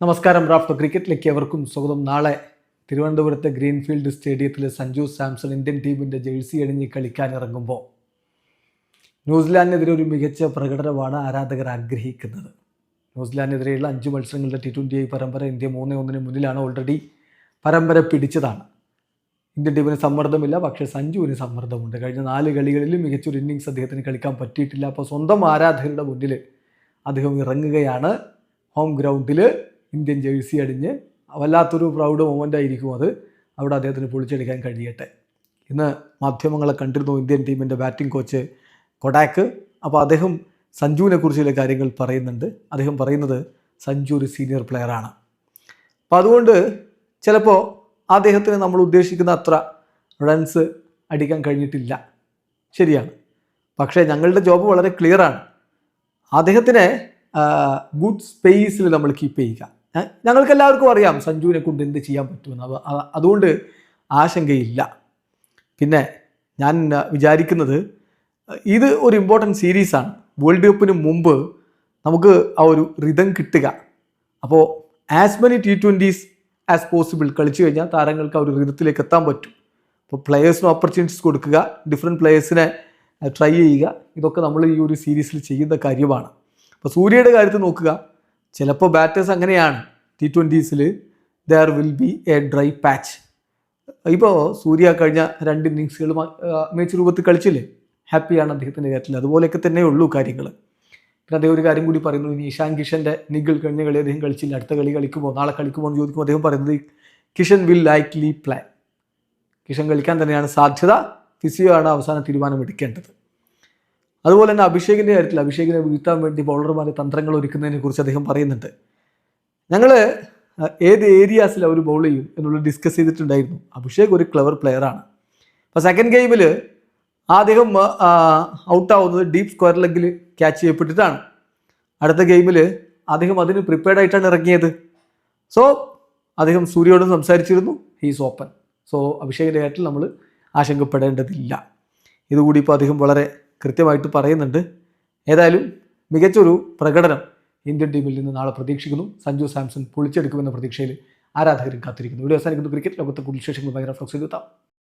നമസ്കാരം. റാഫ് ക്രിക്കറ്റിലേക്ക് എവർക്കും സ്വാഗതം. നാളെ തിരുവനന്തപുരത്തെ ഗ്രീൻഫീൽഡ് സ്റ്റേഡിയത്തിൽ സഞ്ജു സാംസൺ ഇന്ത്യൻ ടീമിന്റെ ജേഴ്സി അണിഞ്ഞ് കളിക്കാനിറങ്ങുമ്പോൾ ന്യൂസിലാൻഡിനെതിരെ ഒരു മികച്ച പ്രകടനമാണ് ആരാധകർ ആഗ്രഹിക്കുന്നത്. ന്യൂസിലാൻഡിനെതിരെയുള്ള അഞ്ച് മത്സരങ്ങളുടെ ടി ട്വന്റി ഐ പരമ്പര ഇന്ത്യ മൂന്ന് ഒന്നിന് മുന്നിലാണ് ഓൾറെഡി പരമ്പര പിടിച്ചതാണ്. ഇന്ത്യൻ ടീമിന് സമ്മർദ്ദമില്ല പക്ഷേ സഞ്ജുവിന് സമ്മർദ്ദമുണ്ട്. കഴിഞ്ഞ നാല് കളികളിലും മികച്ചൊരു ഇന്നിങ്സ് അദ്ദേഹത്തിന് കളിക്കാൻ പറ്റിയിട്ടില്ല. അപ്പോൾ സ്വന്തം ആരാധകരുടെ മുന്നിൽ അദ്ദേഹം ഇറങ്ങുകയാണ്. ഹോം ഗ്രൗണ്ടിൽ ഇന്ത്യൻ ജേഴ്സി അടിഞ്ഞ് വല്ലാത്തൊരു പ്രൗഡ് മൊമെന്റ് ആയിരിക്കും അത്. അവിടെ അദ്ദേഹത്തിന് പൊളിച്ചെടുക്കാൻ കഴിയട്ടെ. ഇന്ന് മാധ്യമങ്ങളെ കണ്ടിരുന്നു ഇന്ത്യൻ ടീമിന്റെ ബാറ്റിംഗ് കോച്ച് കൊടാക്ക്. അപ്പോൾ അദ്ദേഹം സഞ്ജുവിനെ കുറിച്ച് ചില കാര്യങ്ങൾ പറയുന്നുണ്ട്. അദ്ദേഹം പറയുന്നത് സഞ്ജു ഒരു സീനിയർ പ്ലെയറാണ് അപ്പോൾ അതുകൊണ്ട് ചിലപ്പോൾ അദ്ദേഹത്തിന് നമ്മൾ ഉദ്ദേശിക്കുന്ന അത്ര റൺസ് അടിക്കാൻ കഴിഞ്ഞിട്ടില്ല. ശരിയാണ്. പക്ഷേ ഞങ്ങളുടെ ജോബ് വളരെ ക്ലിയറാണ് അദ്ദേഹത്തിനെ ഗുഡ് സ്പേസിൽ നമ്മൾ കീപ്പ് ചെയ്യുക. ഞങ്ങൾക്ക് എല്ലാവർക്കും അറിയാം സഞ്ജുവിനെ കൊണ്ട് എന്ത് ചെയ്യാൻ പറ്റുമെന്ന്. അതുകൊണ്ട് ആശങ്കയില്ല. പിന്നെ ഞാൻ വിചാരിക്കുന്നത് ഇത് ഒരു ഇമ്പോർട്ടന്റ് സീരീസാണ് വേൾഡ് കപ്പിന് മുമ്പ് നമുക്ക് ആ ഒരു റിതം കിട്ടുക. അപ്പോൾ as many T twenties as possible കളിച്ചു കഴിഞ്ഞാൽ താരങ്ങൾക്ക് ആ ഒരു റിതത്തിലേക്ക് എത്താൻ പറ്റും. അപ്പോൾ പ്ലെയേഴ്സിന് ഓപ്പർച്യൂണിറ്റീസ് കൊടുക്കുക ഡിഫറെന്റ് പ്ലെയേഴ്സിനെ ട്രൈ ചെയ്യുക. ഇതൊക്കെ നമ്മൾ ഈ ഒരു സീരീസിൽ ചെയ്യുന്ന കാര്യമാണ്. അപ്പോൾ സൂര്യയുടെ കാര്യത്തിൽ നോക്കുക. ചിലപ്പോൾ ബാറ്റേഴ്സ് അങ്ങനെയാണ്. T ട്വന്റീസിൽ there will be a dry patch ഇപ്പോൾ സൂര്യ കഴിഞ്ഞ രണ്ട് ഇന്നിങ്സുകൾ മികച്ച രൂപത്തിൽ കളിച്ചില്ലേ? ഹാപ്പിയാണ് അദ്ദേഹത്തിന്റെ കാര്യത്തിൽ. അതുപോലെയൊക്കെ തന്നെ ഉള്ളൂ കാര്യങ്ങൾ പിന്നെ അദ്ദേഹം ഒരു കാര്യം കൂടി പറയുന്നു. ഇനി ഇഷാൻ കിഷന്റെ നിഗിൾ കഴിഞ്ഞ കളി അദ്ദേഹം കളിച്ചില്ല. അടുത്ത കളി കളിക്കുമോ? നാളെ കളിക്കുമോ എന്ന് ചോദിക്കുമ്പോൾ അദ്ദേഹം പറയുന്നത് Kishan will likely play Kishan കളിക്കാൻ തന്നെയാണ് സാധ്യത. ഫിസിയോ ആണ് അവസാന തീരുമാനം എടുക്കേണ്ടത്. അതുപോലെ തന്നെ അഭിഷേകിന്റെ കാര്യത്തിൽ അഭിഷേകിനെ വീഴ്ത്താൻ വേണ്ടി ബൗളർമാരെ തന്ത്രങ്ങൾ ഒരുക്കുന്നതിനെ കുറിച്ച് അദ്ദേഹം പറയുന്നുണ്ട്. ഞങ്ങൾ ഏത് ഏരിയാസിൽ അവർ ബൗൾ ചെയ്യും എന്നുള്ളത് ഡിസ്കസ് ചെയ്തിട്ടുണ്ടായിരുന്നു. അഭിഷേക് ഒരു ക്ലവർ പ്ലെയറാണ് അപ്പോൾ സെക്കൻഡ് ഗെയിമിൽ അദ്ദേഹം ഔട്ടാവുന്നത് ഡീപ്പ് സ്ക്വയർ ലെഗിൽ ക്യാച്ച് ചെയ്യപ്പെട്ടിട്ടാണ്. അടുത്ത ഗെയിമിൽ അദ്ദേഹം അതിന് പ്രിപ്പയർഡ് ആയിട്ടാണ് ഇറങ്ങിയത്. സോ അദ്ദേഹം സൂര്യയോടും സംസാരിച്ചിരുന്നു. ഹീസ് ഓപ്പൺ സോ അഭിഷേകിന്റെ കാര്യത്തിൽ നമ്മൾ ആശങ്കപ്പെടേണ്ടതില്ല. ഇതുകൂടി ഇപ്പോൾ അദ്ദേഹം വളരെ കൃത്യമായിട്ട് പറയുന്നുണ്ട്. ഏതായാലും മികച്ചൊരു പ്രകടനം ഇന്ത്യൻ ടീമിൽ നിന്ന് നാളെ പ്രതീക്ഷിക്കുന്നു. സഞ്ജു സാംസൺ പൊളിച്ചെടുക്കുമെന്ന പ്രതീക്ഷയിൽ ആരാധകരും കാത്തിരിക്കുന്നു. ഇവിടെ അവസാനിക്കുന്നു. ക്രിക്കറ്റ് ലോകത്തെ കൂടുതൽ ഭയങ്കര ഫ്ലക്സ് ചെയ്തെത്താം